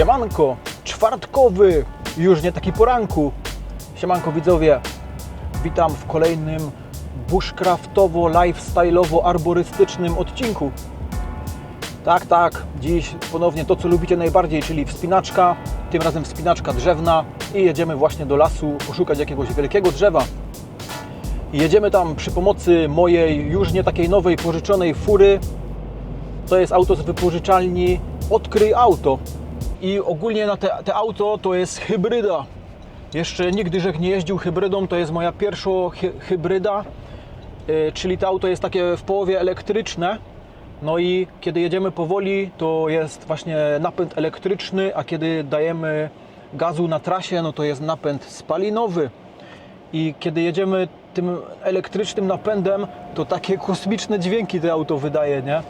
Siemanko, czwartkowy, już nie taki poranku. Siemanko widzowie, witam w kolejnym bushcraftowo, lifestyle'owo, arborystycznym odcinku. Tak, tak, dziś ponownie to, co lubicie najbardziej, czyli wspinaczka, tym razem wspinaczka drzewna i jedziemy właśnie do lasu poszukać jakiegoś wielkiego drzewa. Jedziemy tam przy pomocy mojej już nie takiej nowej, pożyczonej fury. To jest auto z wypożyczalni Odkryj Auto. I ogólnie na te, te auto to jest hybryda. Jeszcze nigdy Żech nie jeździł hybrydą, to jest moja pierwsza hy, hybryda. Yy, czyli to auto jest takie w połowie elektryczne. No i kiedy jedziemy powoli, to jest właśnie napęd elektryczny, a kiedy dajemy gazu na trasie, no to jest napęd spalinowy. I kiedy jedziemy tym elektrycznym napędem, to takie kosmiczne dźwięki to auto wydaje, nie?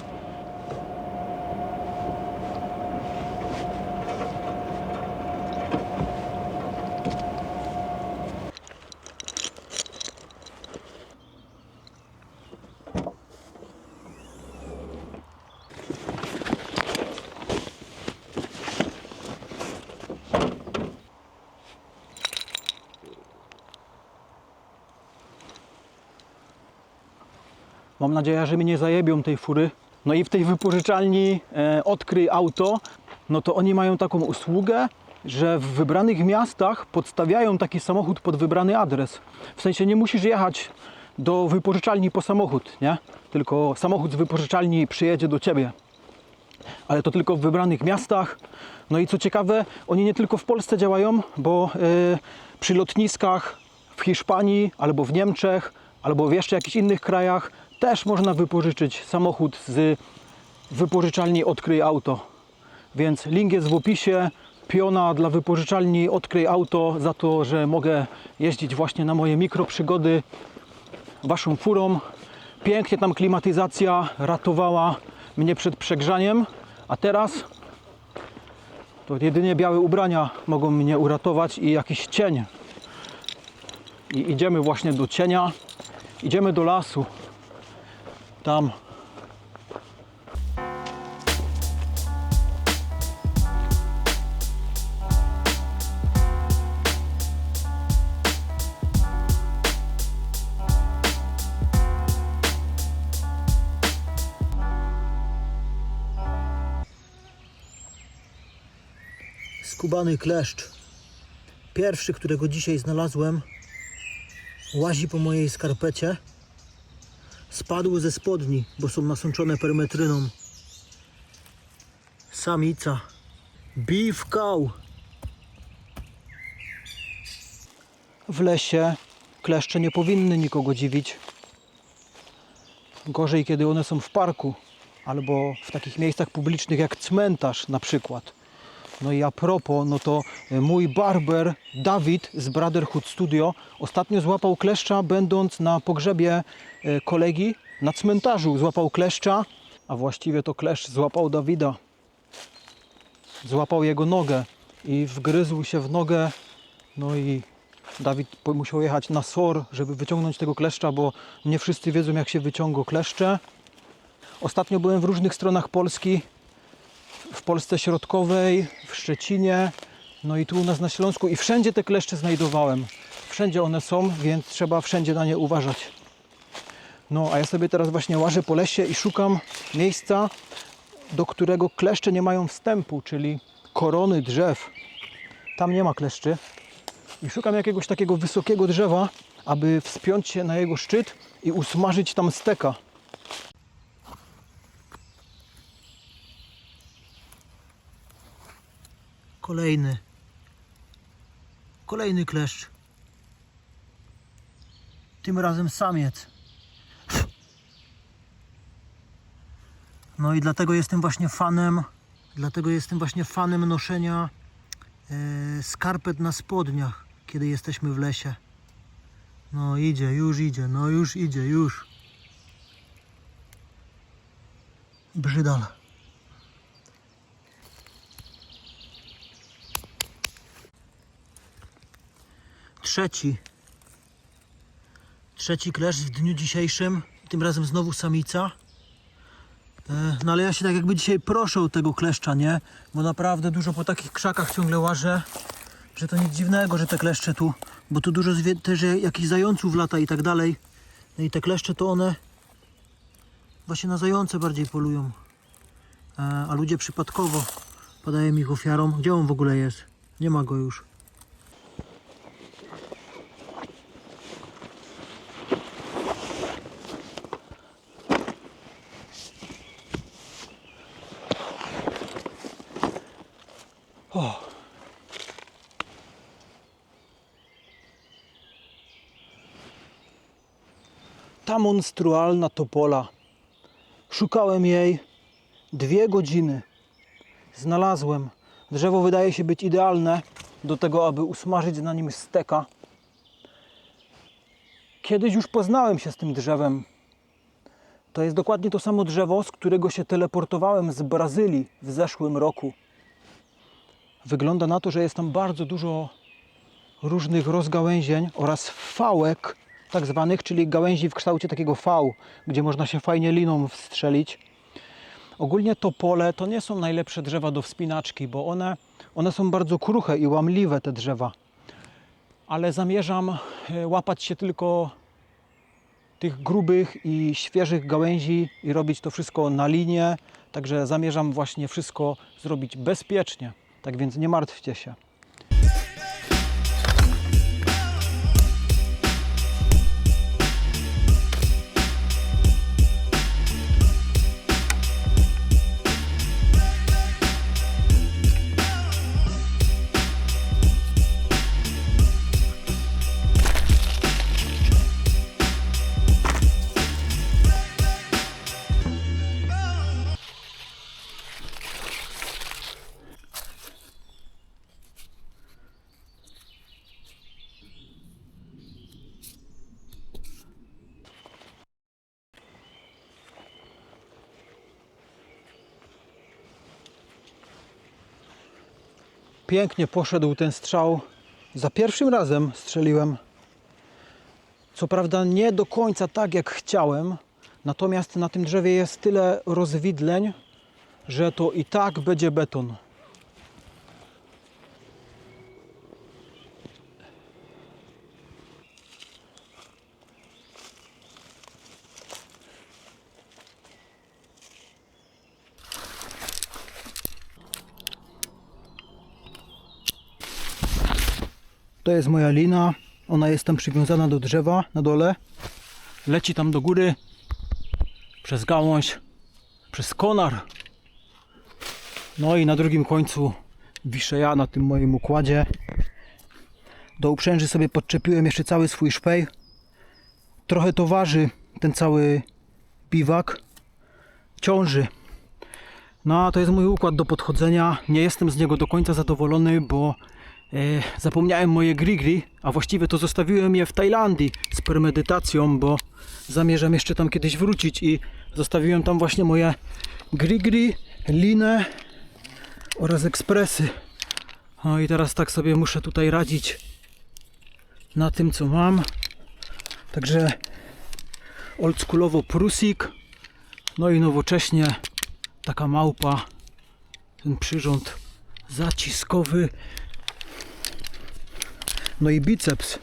Mam nadzieję, że mi nie zajebią tej fury. No i w tej wypożyczalni e, Odkryj Auto, no to oni mają taką usługę, że w wybranych miastach podstawiają taki samochód pod wybrany adres. W sensie nie musisz jechać do wypożyczalni po samochód, nie? Tylko samochód z wypożyczalni przyjedzie do ciebie. Ale to tylko w wybranych miastach. No i co ciekawe, oni nie tylko w Polsce działają, bo e, przy lotniskach w Hiszpanii albo w Niemczech, albo w jeszcze jakichś innych krajach też można wypożyczyć samochód z wypożyczalni Odkryj Auto. Więc link jest w opisie. Piona dla wypożyczalni Odkryj Auto za to, że mogę jeździć właśnie na moje mikroprzygody waszą furą. Pięknie tam klimatyzacja ratowała mnie przed przegrzaniem, a teraz to jedynie białe ubrania mogą mnie uratować i jakiś cień. I idziemy właśnie do cienia, idziemy do lasu. Tam skubany kleszcz. Pierwszy, którego dzisiaj znalazłem, łazi po mojej skarpecie. Spadł ze spodni, bo są nasączone permetryną. Samica. Beef cow. W lesie kleszcze nie powinny nikogo dziwić. Gorzej, kiedy one są w parku albo w takich miejscach publicznych jak cmentarz na przykład. No i a propos, no to e, mój barber Dawid z Brotherhood Studio ostatnio złapał kleszcza będąc na pogrzebie e, kolegi na cmentarzu. Złapał kleszcza, a właściwie to kleszcz złapał Dawida. Złapał jego nogę i wgryzł się w nogę. No i Dawid musiał jechać na SOR, żeby wyciągnąć tego kleszcza, bo nie wszyscy wiedzą jak się wyciąga kleszcze. Ostatnio byłem w różnych stronach Polski w Polsce Środkowej, w Szczecinie, no i tu u nas na Śląsku i wszędzie te kleszcze znajdowałem. Wszędzie one są, więc trzeba wszędzie na nie uważać. No a ja sobie teraz właśnie łażę po lesie i szukam miejsca, do którego kleszcze nie mają wstępu, czyli korony drzew. Tam nie ma kleszczy. I szukam jakiegoś takiego wysokiego drzewa, aby wspiąć się na jego szczyt i usmażyć tam steka. Kolejny. Kolejny kleszcz. Tym razem samiec. No i dlatego jestem właśnie fanem, dlatego jestem właśnie fanem noszenia e, skarpet na spodniach, kiedy jesteśmy w lesie. No idzie, już idzie, no już idzie, już. Brzydal. Trzeci. Trzeci klesz w dniu dzisiejszym. Tym razem znowu samica. E, No ale ja się tak jakby dzisiaj proszę o tego kleszcza, nie? Bo naprawdę dużo po takich krzakach ciągle łażę, że to nic dziwnego, że te kleszcze tu, bo tu dużo też jakichś zająców lata i tak dalej. No i te kleszcze to one właśnie na zające bardziej polują. E, A ludzie przypadkowo padają ich ofiarą. Gdzie on w ogóle jest? Nie ma go już. Ta monstrualna topola. Szukałem jej dwie godziny. Znalazłem. Drzewo wydaje się być idealne do tego, aby usmażyć na nim steka. Kiedyś już poznałem się z tym drzewem. To jest dokładnie to samo drzewo, z którego się teleportowałem z Brazylii w zeszłym roku. Wygląda na to, że jest tam bardzo dużo różnych rozgałęzień oraz fałek, tak zwanych, czyli gałęzi w kształcie takiego V, gdzie można się fajnie liną wstrzelić. Ogólnie to pole to nie są najlepsze drzewa do wspinaczki, bo one, one są bardzo kruche i łamliwe te drzewa. Ale zamierzam e, łapać się tylko tych grubych i świeżych gałęzi i robić to wszystko na linie. Także zamierzam właśnie wszystko zrobić bezpiecznie. Tak więc nie martwcie się. Pięknie poszedł ten strzał. Za pierwszym razem strzeliłem. Co prawda nie do końca tak jak chciałem, natomiast na tym drzewie jest tyle rozwidleń, że to i tak będzie beton. Jest moja lina. Ona jest tam przywiązana do drzewa na dole. Leci tam do góry przez gałąź, przez konar. No i na drugim końcu wiszę ja na tym moim układzie. Do uprzęży sobie podczepiłem jeszcze cały swój szpej. Trochę to waży ten cały biwak. Ciąży. No a to jest mój układ do podchodzenia. Nie jestem z niego do końca zadowolony, bo zapomniałem moje grigri, a właściwie to zostawiłem je w Tajlandii z premedytacją, bo zamierzam jeszcze tam kiedyś wrócić i zostawiłem tam właśnie moje grigri, linę oraz ekspresy. No i teraz tak sobie muszę tutaj radzić na tym co mam. Także oldschoolowo prusik, no i nowocześnie taka małpa, ten przyrząd zaciskowy. No i biceps.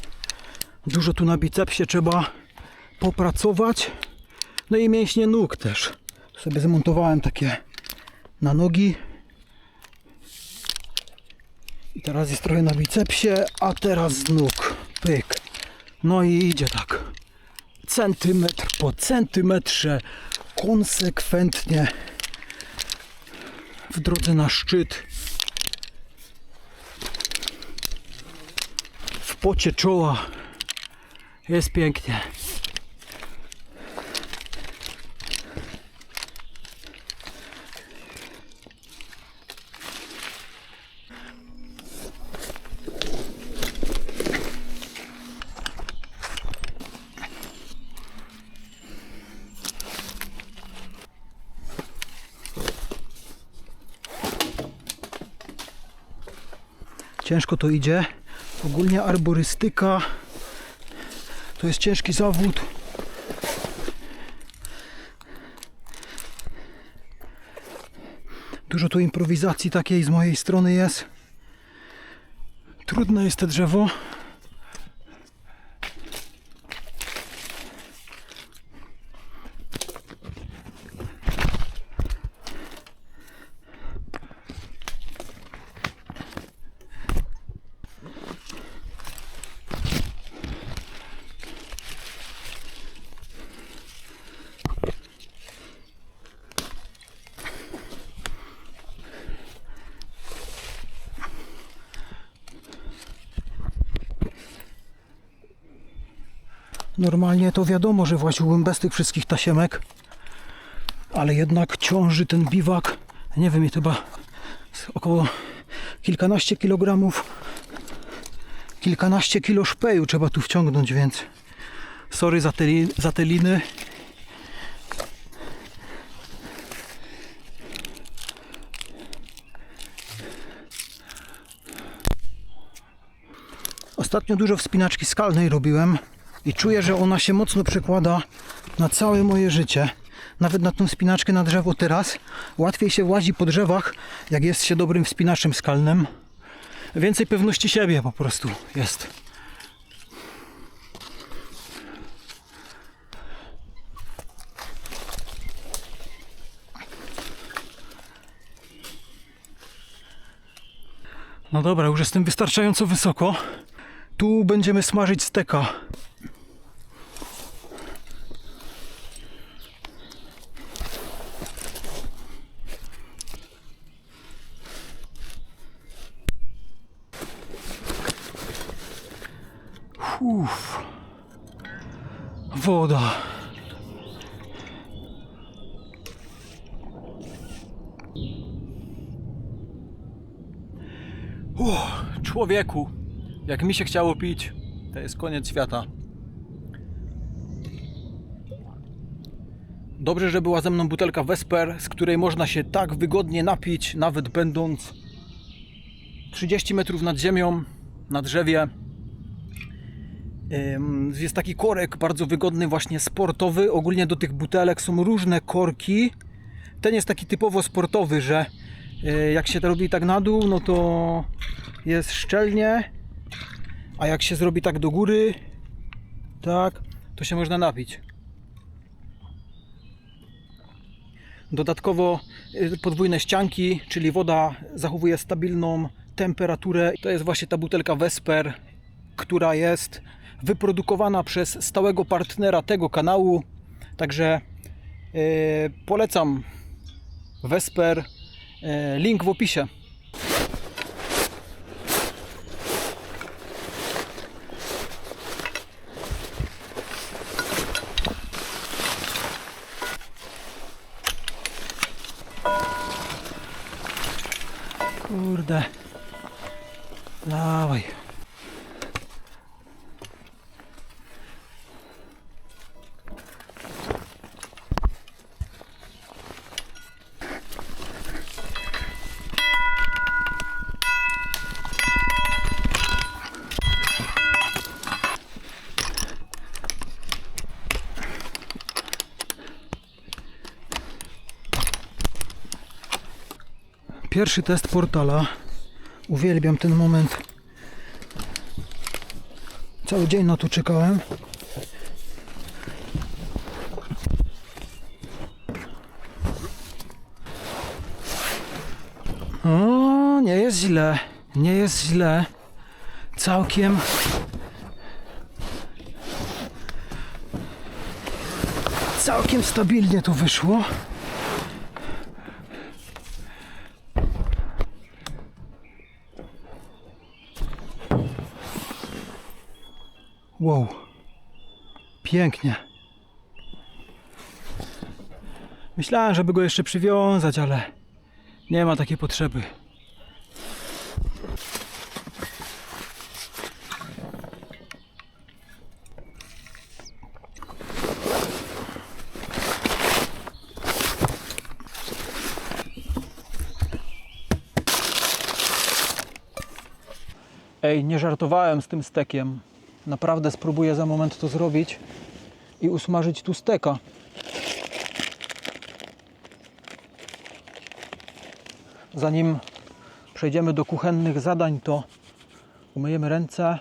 Dużo tu na bicepsie trzeba popracować. No i mięśnie nóg też. Sobie zmontowałem takie na nogi. I teraz jest trochę na bicepsie, a teraz z nóg. Pyk. No i idzie tak. Centymetr po centymetrze. Konsekwentnie w drodze na szczyt. Pocie czoła. Jest pięknie. Ciężko to idzie. Ogólnie arborystyka to jest ciężki zawód. Dużo tu improwizacji takiej z mojej strony jest. Trudne jest to drzewo. Normalnie to wiadomo, że właziłbym bez tych wszystkich tasiemek, ale jednak ciąży ten biwak, nie wiem, chyba około kilkanaście kilogramów, kilkanaście kilo szpeju trzeba tu wciągnąć, więc sorry za te, za te liny. Ostatnio dużo wspinaczki skalnej robiłem i czuję, że ona się mocno przekłada na całe moje życie. Nawet na tą wspinaczkę na drzewo teraz łatwiej się łazi po drzewach, jak jest się dobrym wspinaczem skalnym. Więcej pewności siebie po prostu jest. No dobra, już jestem wystarczająco wysoko. Tu będziemy smażyć steka. Uff. Uff, człowieku, jak mi się chciało pić, to jest koniec świata. Dobrze, że była ze mną butelka Vesper, z której można się tak wygodnie napić, nawet będąc 30 metrów nad ziemią, na drzewie. Jest taki korek bardzo wygodny, właśnie sportowy. Ogólnie do tych butelek są różne korki. Ten jest taki typowo sportowy, że y, jak się to robi tak na dół, no to jest szczelnie, a jak się zrobi tak do góry, tak, to się można napić. Dodatkowo y, podwójne ścianki, czyli woda zachowuje stabilną temperaturę. To jest właśnie ta butelka Vesper, która jest wyprodukowana przez stałego partnera tego kanału. Także yy, polecam Vesper. Yy, link w opisie. Kurde. Dawaj. Pierwszy test portala. Uwielbiam ten moment. Cały dzień na to czekałem. O, nie jest źle. Nie jest źle. Całkiem. Całkiem stabilnie to wyszło. Wow. Pięknie. Myślałem, żeby go jeszcze przywiązać, ale nie ma takiej potrzeby. Ej, nie żartowałem z tym stekiem. Naprawdę spróbuję za moment to zrobić i usmażyć tu steka. zanim przejdziemy do kuchennych zadań, to umyjemy ręce.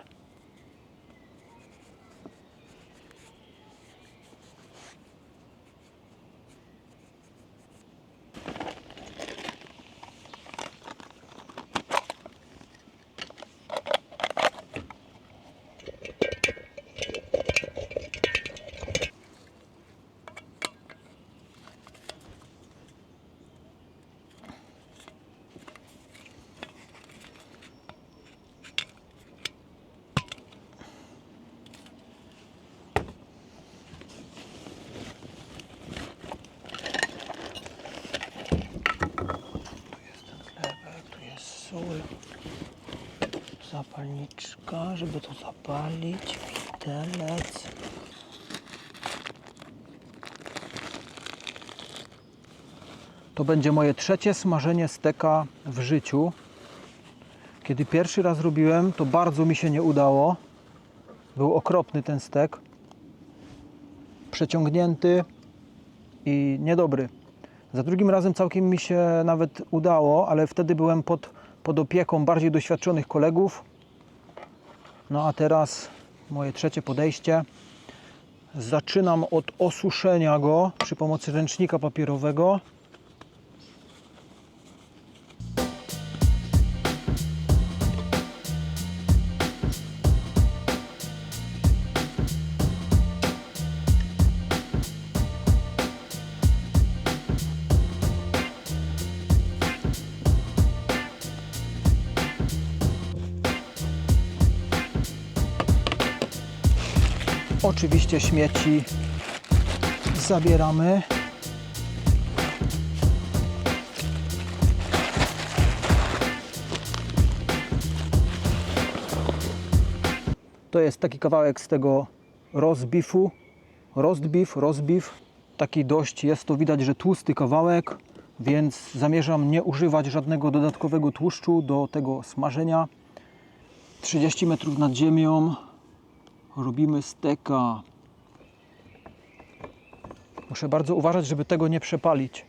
Chlebek, tu jest sól, zapalniczka, żeby to zapalić, widelec. To będzie moje trzecie smażenie steka w życiu. Kiedy pierwszy raz robiłem, to bardzo mi się nie udało. Był okropny ten stek. Przeciągnięty i niedobry. Za drugim razem całkiem mi się nawet udało, ale wtedy byłem pod, pod opieką bardziej doświadczonych kolegów. No a teraz moje trzecie podejście. Zaczynam od osuszenia go przy pomocy ręcznika papierowego. Oczywiście śmieci zabieramy. To jest taki kawałek z tego rozbifu. Roastbeef, rozbeef. Taki dość jest to widać, że tłusty kawałek, więc zamierzam nie używać żadnego dodatkowego tłuszczu do tego smażenia. 30 metrów nad ziemią, robimy steka. Muszę bardzo uważać, żeby tego nie przepalić.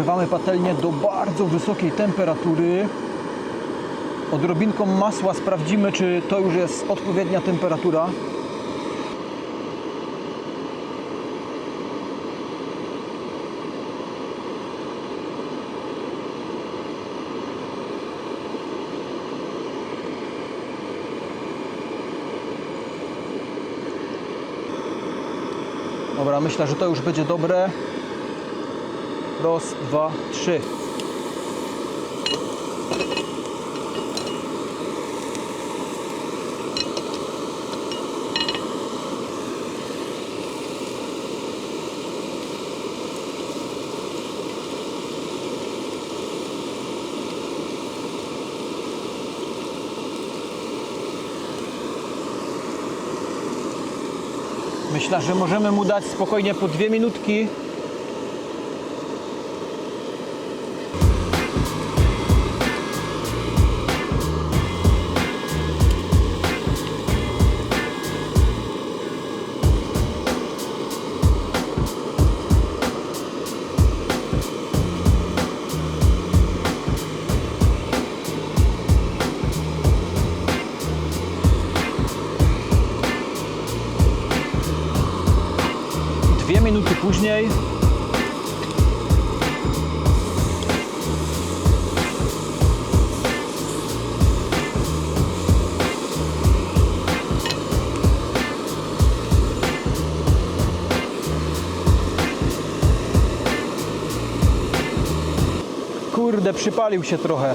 Rozgrzewamy patelnię do bardzo wysokiej temperatury. Odrobinką masła sprawdzimy, czy to już jest odpowiednia temperatura. Dobra, myślę, że to już będzie dobre. Raz, dwa, trzy. Myślę, że możemy mu dać spokojnie po dwie minutki. Dwie minuty później Kurde, przypalił się trochę.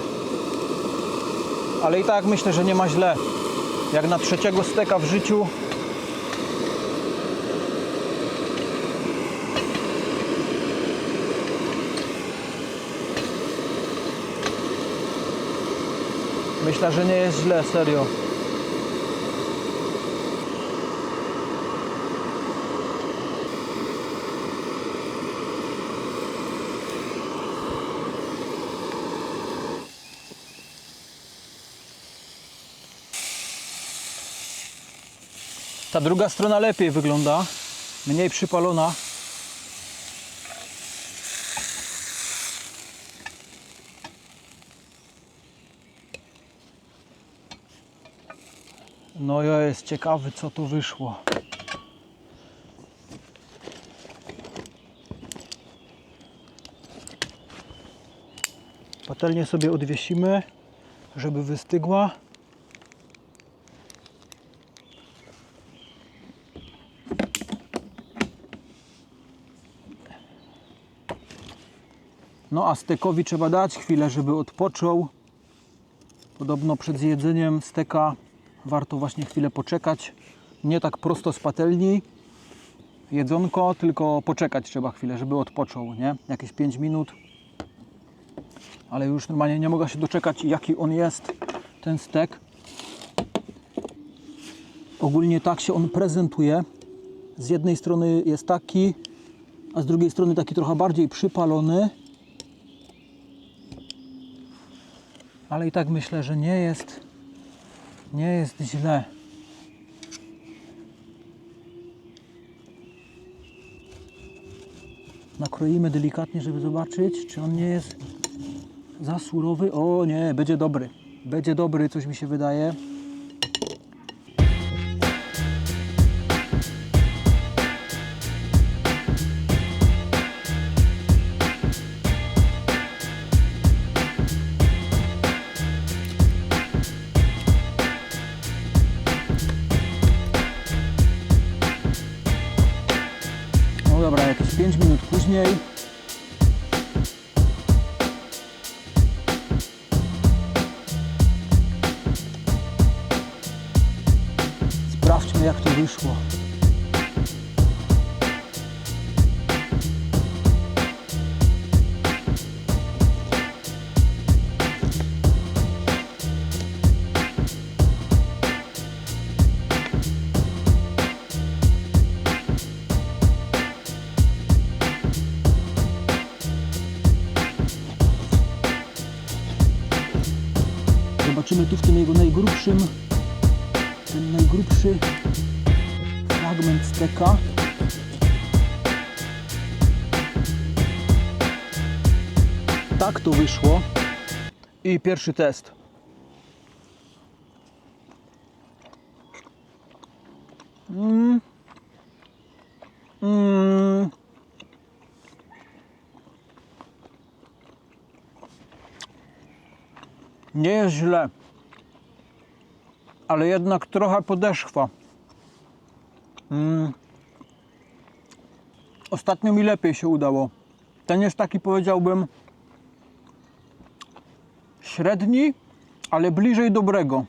Ale i tak myślę, że nie ma źle. Jak na trzeciego steka w życiu Myślę, że nie jest źle, serio. Ta druga strona lepiej wygląda, mniej przypalona. No ja jest ciekawy co tu wyszło. Patelnię sobie odwiesimy, żeby wystygła. No a stekowi trzeba dać chwilę, żeby odpoczął. Podobno przed jedzeniem steka warto właśnie chwilę poczekać. Nie tak prosto z patelni jedzonko, tylko poczekać trzeba chwilę, żeby odpoczął, nie? Jakieś 5 minut. Ale już normalnie nie mogę się doczekać, jaki on jest, ten stek. Ogólnie tak się on prezentuje. Z jednej strony jest taki, a z drugiej strony taki trochę bardziej przypalony. Ale i tak myślę, że nie jest nie jest źle. Nakroimy delikatnie, żeby zobaczyć, czy on nie jest za surowy. O nie, będzie dobry. Będzie dobry, coś mi się wydaje. 你说。Wyszło. I pierwszy test. Mm. Mm. Nie jest źle, ale jednak trochę podeszwa. Mm. Ostatnio mi lepiej się udało. Ten jest taki, powiedziałbym, średni, ale bliżej dobrego.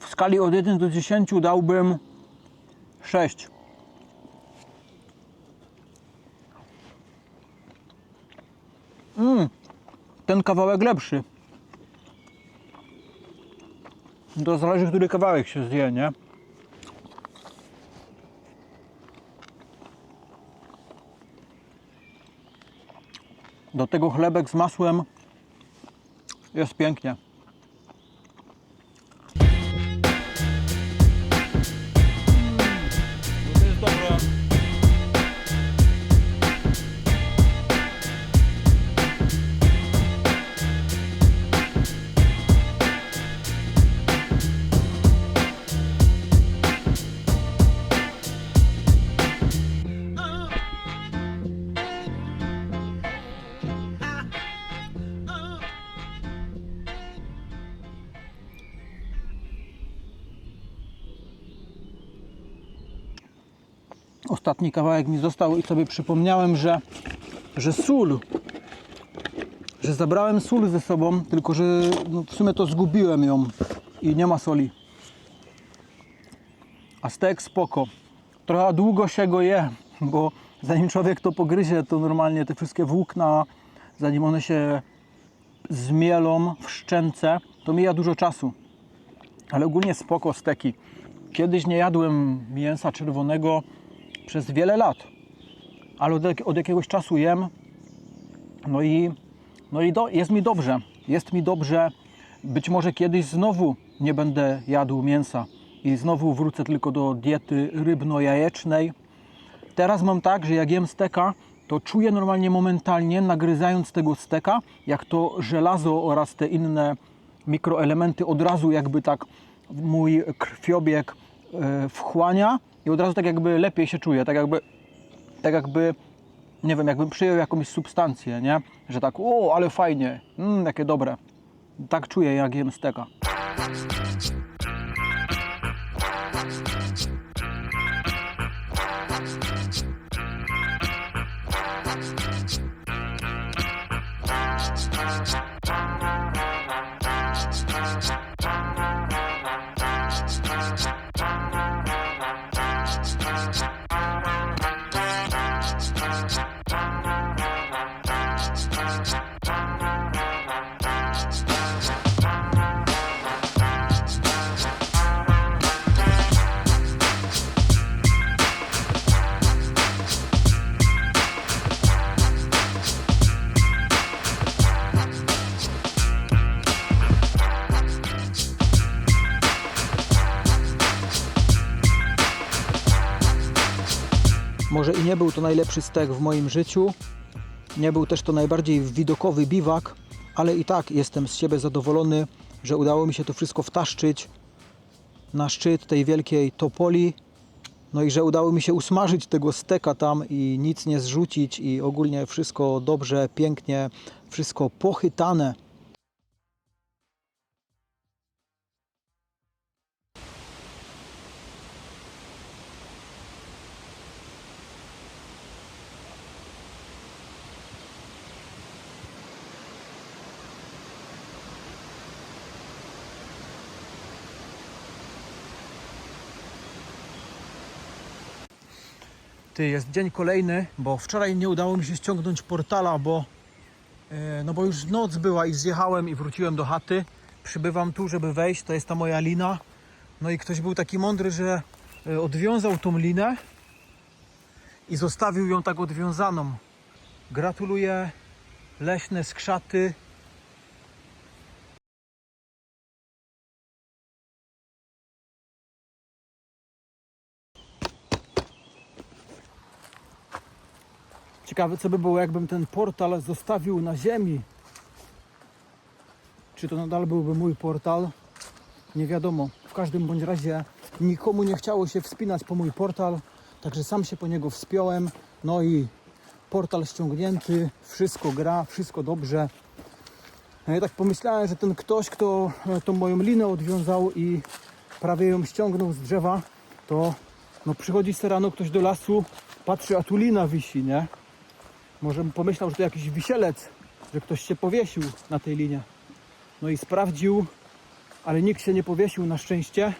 W skali od 1 do 10 dałbym 6. Mm. Ten kawałek lepszy. To zależy, który kawałek się zje, nie? Do tego chlebek z masłem jest pięknie. Ostatni kawałek mi został i sobie przypomniałem, że, że sól, że zabrałem sól ze sobą, tylko że no, w sumie to zgubiłem ją i nie ma soli. A stek spoko. Trochę długo się go je, bo zanim człowiek to pogryzie, to normalnie te wszystkie włókna, zanim one się zmielą w szczęce, to mija dużo czasu. Ale ogólnie spoko steki. Kiedyś nie jadłem mięsa czerwonego przez wiele lat, ale od, od jakiegoś czasu jem. No i, no i do, jest mi dobrze. Jest mi dobrze. Być może kiedyś znowu nie będę jadł mięsa i znowu wrócę tylko do diety rybno-jajecznej. Teraz mam tak, że jak jem steka, to czuję normalnie momentalnie, nagryzając tego steka, jak to żelazo oraz te inne mikroelementy od razu jakby tak mój krwiobieg e, wchłania i od razu tak jakby lepiej się czuję, tak jakby, tak jakby, nie wiem, jakbym przyjął jakąś substancję, nie? Że tak, o, ale fajnie, mm, jakie dobre. Tak czuję, jak jem steka. Nie był to najlepszy stek w moim życiu. Nie był też to najbardziej widokowy biwak, ale i tak jestem z siebie zadowolony, że udało mi się to wszystko wtaszczyć na szczyt tej wielkiej topoli. No i że udało mi się usmażyć tego steka tam i nic nie zrzucić i ogólnie wszystko dobrze, pięknie, wszystko pochytane. Ty, jest dzień kolejny, bo wczoraj nie udało mi się ściągnąć portala, bo, e, no bo już noc była i zjechałem i wróciłem do chaty. Przybywam tu, żeby wejść, to jest ta moja lina. No i ktoś był taki mądry, że e, odwiązał tą linę i zostawił ją tak odwiązaną. Gratuluję, leśne skrzaty. Ciekawe, co by było, jakbym ten portal zostawił na ziemi. Czy to nadal byłby mój portal? Nie wiadomo. W każdym bądź razie nikomu nie chciało się wspinać po mój portal, także sam się po niego wspiąłem. No i portal ściągnięty, wszystko gra, wszystko dobrze. No ja tak pomyślałem, że ten ktoś, kto e, tą moją linę odwiązał i prawie ją ściągnął z drzewa, to no przychodzi se rano ktoś do lasu, patrzy, a tu lina wisi, nie? Może pomyślał, że to jakiś wisielec, że ktoś się powiesił na tej linie. No i sprawdził, ale nikt się nie powiesił na szczęście.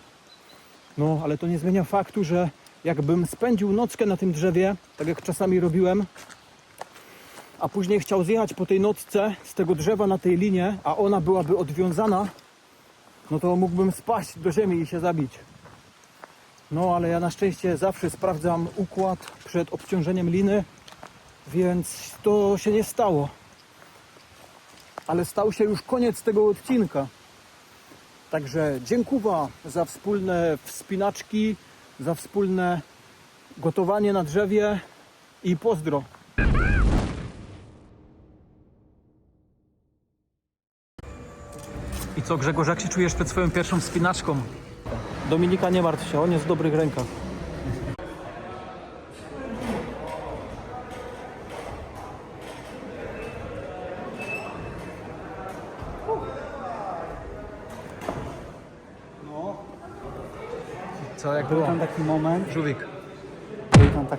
No, ale to nie zmienia faktu, że jakbym spędził nockę na tym drzewie, tak jak czasami robiłem, a później chciał zjechać po tej nocce z tego drzewa na tej linie, a ona byłaby odwiązana, no to mógłbym spaść do ziemi i się zabić. No, ale ja na szczęście zawsze sprawdzam układ przed obciążeniem liny, więc to się nie stało. Ale stał się już koniec tego odcinka. Także dziękuję za wspólne wspinaczki, za wspólne gotowanie na drzewie i pozdro. I co Grzegorz, jak się czujesz przed swoją pierwszą wspinaczką? Dominika nie martw się, on jest w dobrych rękach. był tam taki moment, Żółwik. był tam taki